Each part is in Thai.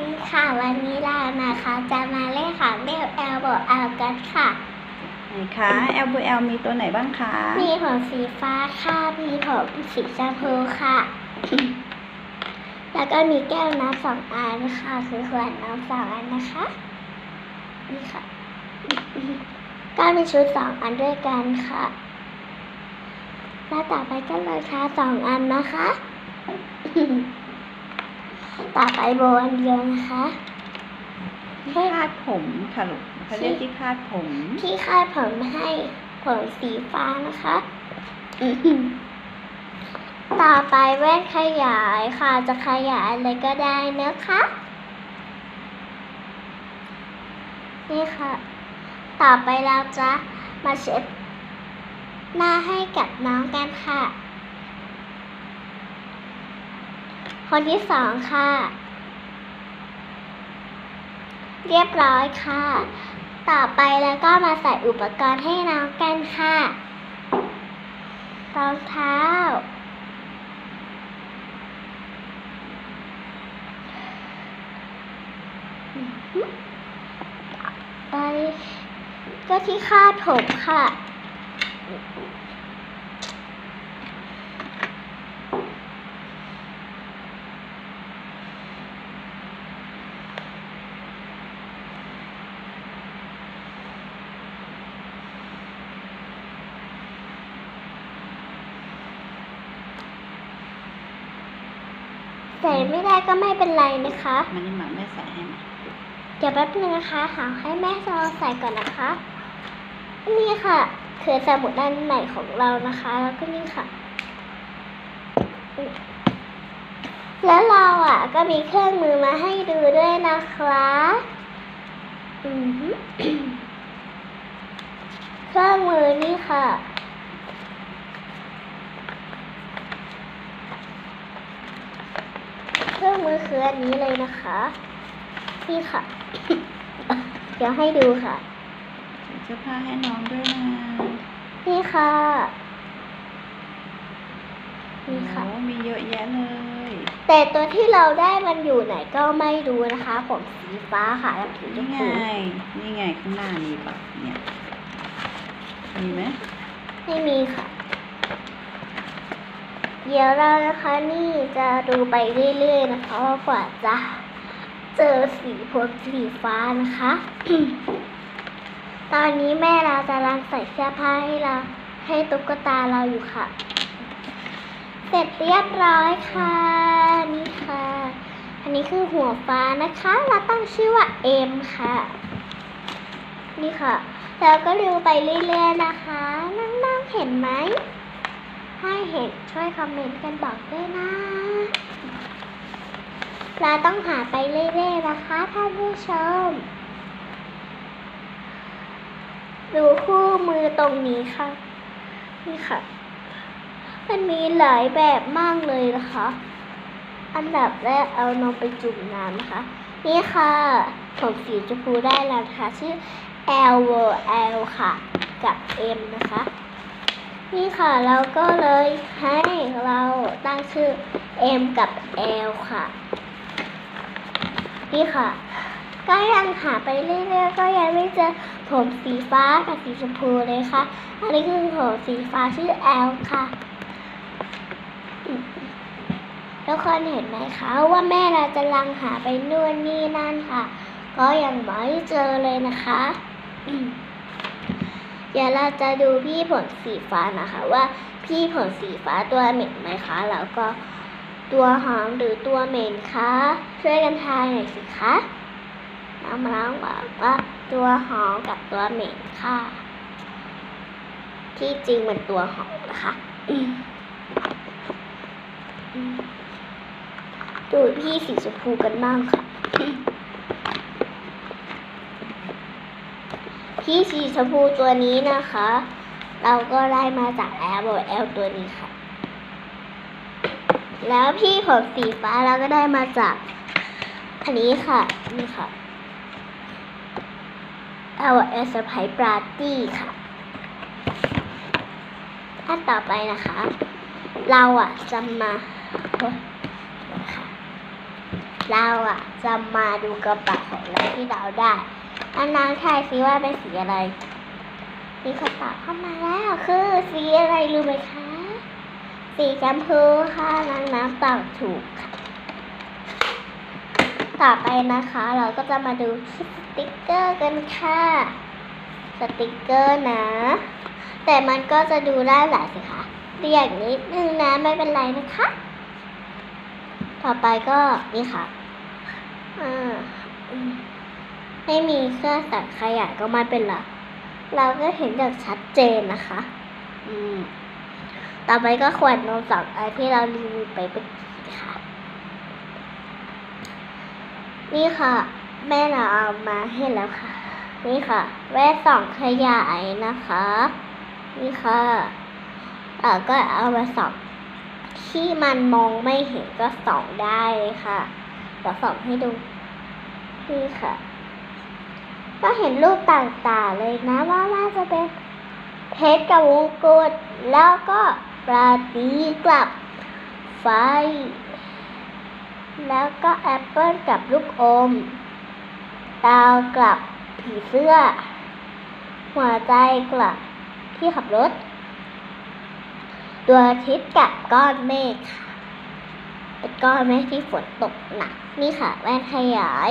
ดีค่ะวันนี้เรานะคะ จะมาเล่นของเล่นแอลโบแอลกันค่ะไหนคะ LVL มีตัวไหนบ้างคะมีผมสีฟ้าค่ะมีผมสีชมพูค่ะ แล้วก็มีแก้วน้ำสองอันค่ะ คือขวดน้ำสองอันนะคะนี่ค่ะก็มีชุดสองอันด้วยกันค่ะ แล้วต่อไปก็เลยค่ะสองอันนะคะ ต่อไปโบอันเดียวนะคะที่คาดผมค่ะลูกเขาเรียกที่คาดผม ที่คาดผมให้ผมสีฟ้านะคะต่อไปแว่นขยายค่ะ จะขยายอะไรก็ได้นะคะ นี่ค่ะ ต่อไปเราจะมาเช็ดหน้าให้กับน้องกันค่ะ คนที่สองค่ะ เรียบร้อยค่ะ ต่อไปแล้วก็มาใส่อุปกรณ์ให้น้องกันค่ะรองเท้า ไปก็ที่คาดผมค่ะ ใส่ไม่ได้ก็ไม่เป็นไรนะคะมันนี่หมาแม่ใส่ให้มาเดี๋ยวแป๊บนึงนะคะ หาให้แม่เราใส่ก่อนนะคะ นี่ค่ะ คือสมุดด้านในของเรานะคะ แล้วก็นี่ค่ะ แล้วเราอะ ก็มีเครื่องมือมาให้ดูด้วยนะคะอือหือเครื่องมือนี่ค่ะ เค รื่องมือคืออันนี้เลยนะคะนี่ค่ะ เดี๋ยวให้ดูค่ะใส่เสื้อผ้าให้น้องด้วยนะนี่ค่ะนี่ค่ะโอ้มีเยอะแยะเลย แต่ตัวที่เราได้มันอยู่ไหนก็ไม่รู้นะคะ ผมสีฟ้าค่ะแล้วสีชนี่มไงพูนี่ไงข้างหน้ามีปะเนี่ยมีไหมไม่มีค่ะ เดี๋ยวเรานะคะนี่จะดูไปเรื่อยๆนะคะว่ากว่าจะเจอสีผมสีฟ้านะคะ ตอนนี้แม่เราจะรังใส่เสื้อผ้าให้เราให้ตุ๊กตาเราอยู่ค่ะ เสร็จเรียบร้อยค่ะ นี่ค่ะ อันนี้คือหัวฟ้านะคะ เราตั้งชื่อว่าเอ็มค่ะ นี่ค่ะ แล้วก็ดูไปเรื่อยๆนะคะน้องๆเห็นไหม ถ้เห็นช่วยคอมเมนต์กันบอกด้วยนะ เราต้องหาไปเรื่อยๆนะคะท่านผู้ชม ดูคู่มือตรงนี้ค่ะ นี่ค่ะ มันมีหลายแบบมากเลยนะคะ อันดับแรกเอานมไปจุ่มน้ำนะคะ นี่ค่ะ ผมสีชมพูได้แล้วนะคะ ชื่อ L V L ค่ะ กับ M นะคะ นี่ค่ะเราก็เลยให้เราตั้งชื่อ M กับ L ค่ะ นี่ค่ะ ก็ยังหาไปเรื่อยๆก็ยังไม่เจอผมสีฟ้ากับสีชมพูเลยค่ะ อันนี้คือผมสีฟ้าชื่อ L ค่ะทุกคนเห็นไหมคะว่าแม่เราจะลังหาไปนู่นนี่นั่นค่ะ ก็ยังไม่เจอเลยนะคะ เดี๋ยวเราจะดูพี่ผลสีฟ้านะคะว่าพี่ผลสีฟ้าตัวเหม็นไหมคะแล้วก็ตัวหอมหรือตัวเหม็นคะ ช่วยกันทายหน่อยสิคะน้ำร้องบอกว่าตัวหอมกับตัวเหม็นค่ะ ที่จริงมันตัวหอมนะคะดูพี่สีชมพูกันบ้างค่ะ พี่สีชมพูตัวนี้นะคะ เราก็ได้มาจากแอลโบแอลตัวนี้ค่ะ แล้วพี่ผมสีฟ้าเราก็ได้มาจากอันนี้ค่ะ นี่ค่ะแอลเอสไพปราตี้ค่ะอันต่อไปนะคะ เราอะจะมาเราอะจะมาดูกระเป๋าของเราที่เราได้ อันน้ำทายซิว่าเป็นสีอะไรมีคนตอบเข้ามาแล้วคือสีอะไรรู้ไหมคะ สีชมพูค่ะน้ำน้ำตอบถูกค่ะ ต่อไปนะคะ เราก็จะมาดูสติกเกอร์กันค่ะ สติกเกอร์นะ แต่มันก็จะดูได้หลายสิคะเรียกนิดนึงนะไม่เป็นไรนะคะ ต่อไปก็นี่ค่ะอ่า ไม่มีเครื่องตัดขยะก็ไม่เป็นไรเราก็เห็นอย่างชัดเจนนะคะ อืม ต่อไปก็ขวดนมสองอันที่เรารีวิวไปเมื่อกี้ค่ะ นี่ค่ะ แม่เราเอามาให้แล้วค่ะ นี่ค่ะ แว่นสองขยายนะคะ นี่ค่ะเออก็เอามาส่องที่มันมองไม่เห็นก็ส่องได้เลยค่ะเดี๋ยวส่องให้ดู นี่ค่ะ ก็เห็นรูปต่างๆเลยนะว่าว่าจะเป็นเพชรกับวงกตแล้วก็ปราตีกลับไฟ แล้วก็แอปเปิลกับลูกอมดาวกลับผีเสื้อ หัวใจกลับที่ขับรถดวทิตย์กับก้อนเมฆค่ะเป็นก้อนเมฆที่ฝนตกหนัก นี่ค่ะแว่นขยาย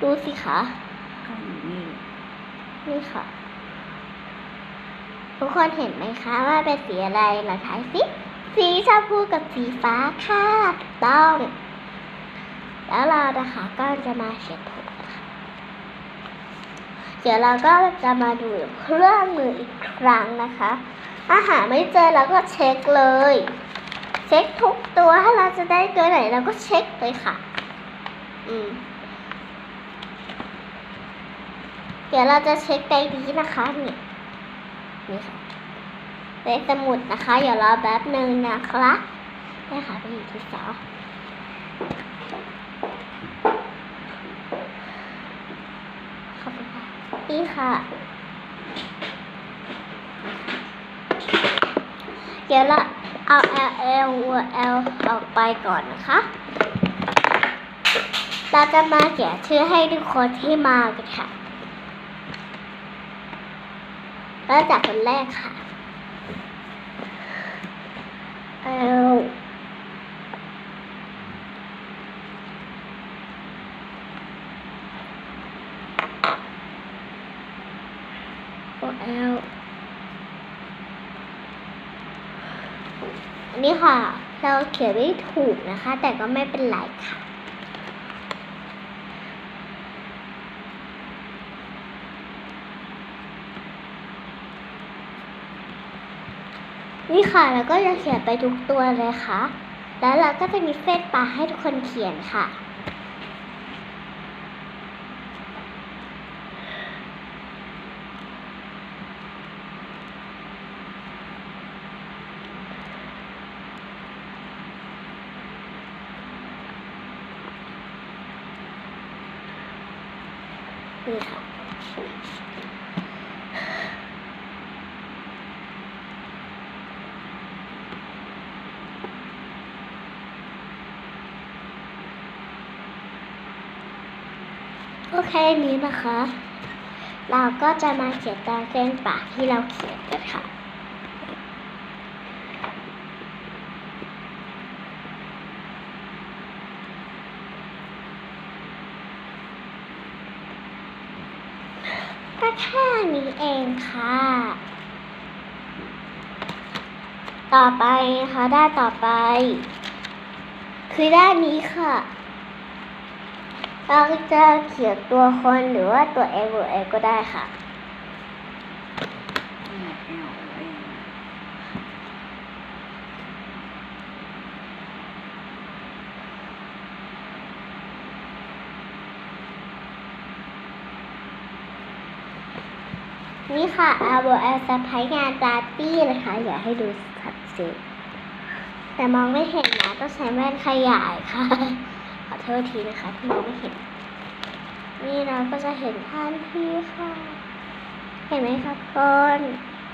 ดูสิคะ นี่ค่ะ ทุกคนเห็นไหมคะว่าเป็นสีอะไรลองทายสิ สีชมพูกับสีฟ้าค่ะถูกต้อง แล้วเรานะคะก็จะมาเขียนถูกนะคะเดี๋ยวเราก็จะมาดูเครื่องมืออีกครั้งนะคะอาหารไม่เจอเราก็เช็คเลย เช็คทุกตัวถ้าเราจะได้ตัวไหนเราก็เช็คเลยค่ะ อืม เดี๋ยวเราจะเช็คในนี้นะคะนี่นี่ค่ะในสมุดนะคะ เดี๋ยวรอแป๊บหนึ่งนะคะนี่ค่ะไปอยู่ที่สองขอบคุณค่ะนี่ค่ะ เดี๋ยวเราเอา L L L ออกไปก่อนนะคะ เราจะมาเขียนชื่อให้ทุกคนที่มากันค่ะ เริ่มจากคนแรกค่ะเอลโอเอลอันนี้ค่ะ เราเขียนไม่ถูกนะคะ แต่ก็ไม่เป็นไรค่ะ นี่ค่ะแล้วก็จะเขียนไปทุกตัวเลยค่ะ แล้วเราก็จะมีเส้นปลาให้ทุกคนเขียนค่ะนี่ค่ะ โอเคนี้นะคะ เราก็จะมาเขียนตามเส้นปากที่เราเขียนกันค่ะก็แค่นี้เองค่ะ ต่อไปนะคะด้านต่อไป คือด้านนี้ค่ะ เราจะเขียนตัวคนหรือว่าตัว L หรือ L ก็ได้ค่ะ นี่ค่ะ R O L สะพายงานปาร์ตี้นะคะอย่าให้ดูชัดเจนแต่มองไม่เห็นนะต้องใช้แว่นขยายค่ะ โทษทีนะคะที่มองไม่เห็น นี่เราก็จะเห็นท่านที่ค่ะ เห็นไหมครับคน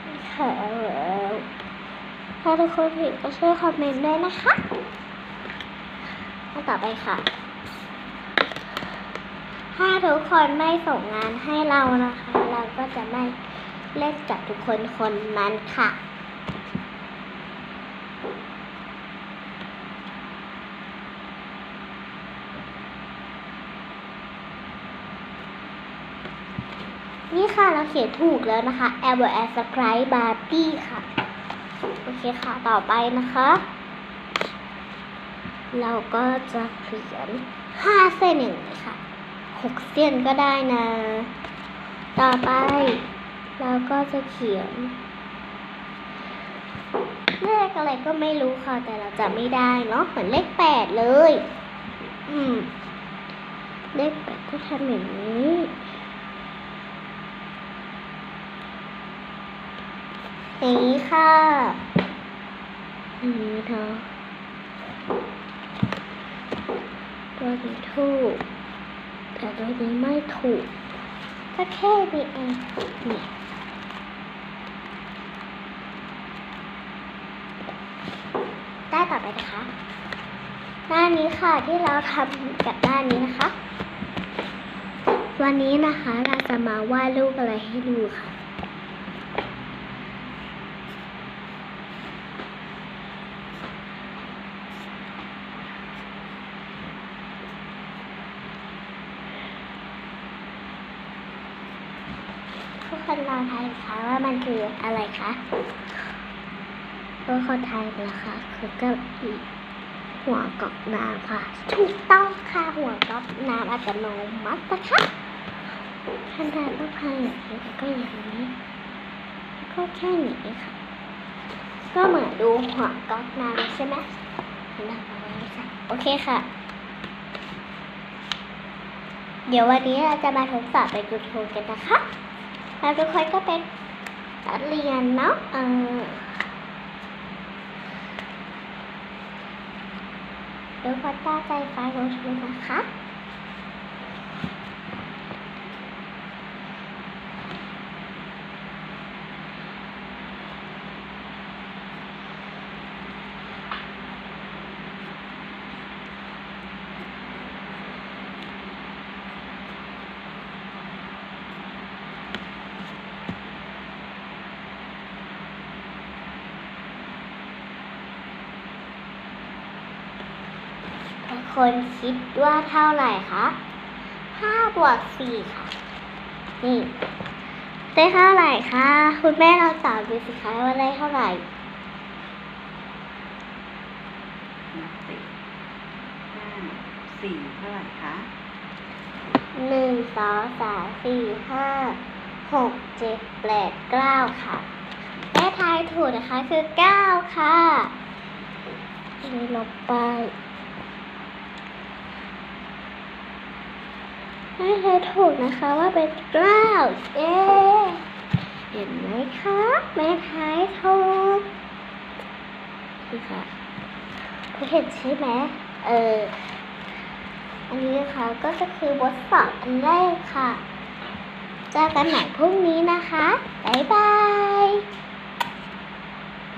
นี่ค่ะถ้าทุกคนเห็นก็ช่วยคอมเมนต์ด้วยนะคะมาต่อไปค่ะ ถ้าทุกคนไม่ส่งงานให้เรานะคะ เราก็จะไม่เล่นกับทุกคนคนนั้นค่ะ นี่ค่ะเราเขียนถูกแล้วนะคะ a l b e r t Surprise Party ค่ะ โอเคค่ะ ต่อไปนะคะ เราก็จะเขียนห้าเส้นอย่างนี้ค่ะหกเส้นก็ได้นะ ต่อไป เราก็จะเขียนเลขอะไรก็ไม่รู้ค่ะ แต่เราจะไม่ได้เนาะเหมือนเลขแปดเลย อืม เลขแปดก็ทำอย่างนี้ อย่างนี้ค่ะอย่างนี้เนาะตัวนี้ถูก แต่ตัวนี้ไม่ถูกก็แค่นี้เองนี่ได้ต่อไปนะคะหน้านี้ค่ะที่เราทำกับด้านนี้นะคะ วันนี้นะคะเราจะมาวาดรูปอะไรให้ดูค่ะ ทุกคนลองทายคะว่ามันคืออะไรคะทุกคนทายนะคะคือก็หัวกอกน้ำค่ะ ถูกต้องค่ะหัวกอกน้ำอัตโนมัตินะคะขั้นตอนต้องทายอย่างนี้ก็อย่างนี้ก็แค่นี้ค่ะ ก็เหมือนดูหัวกอกน้ำใช่ไหมนไหมคะโอเคค่ะ เดี๋ยววันนี้เราจะมาทดสอบเป็นยูทูบกันนะคะ แล้วทุกคนก็เป็นนักเรียนเนาะเออทุกคนตั้งใจฟังดูนะคะ ทุก คนคิดว่าเท่าไหร่คะห้าบวกสี่ค่ะ นี่ได้เท่าไหร่คะ คุณแม่เราตอบดูสิคะว่าได้เท่าไหร่นับสิห้าสี่เท่าไหร่คะหนึ่งสองสามสี่ห้าหกเจ็ดแปดเก้าค่ะแม่ทายถูกนะคะคือเก้าค่ะอันนี้ลบไป แม่ทายถูกนะคะว่าเป็นเก้าวเย้เห็นไหมคะแม่ทายถูกนี่ค่ะคุณเห็นใช่ไหมเอออันนี้นะคะก็จะคือบทสอบอันแรกค่ะเจอกันใหม่พรุ่งนี้นะคะ บ๊ายบาย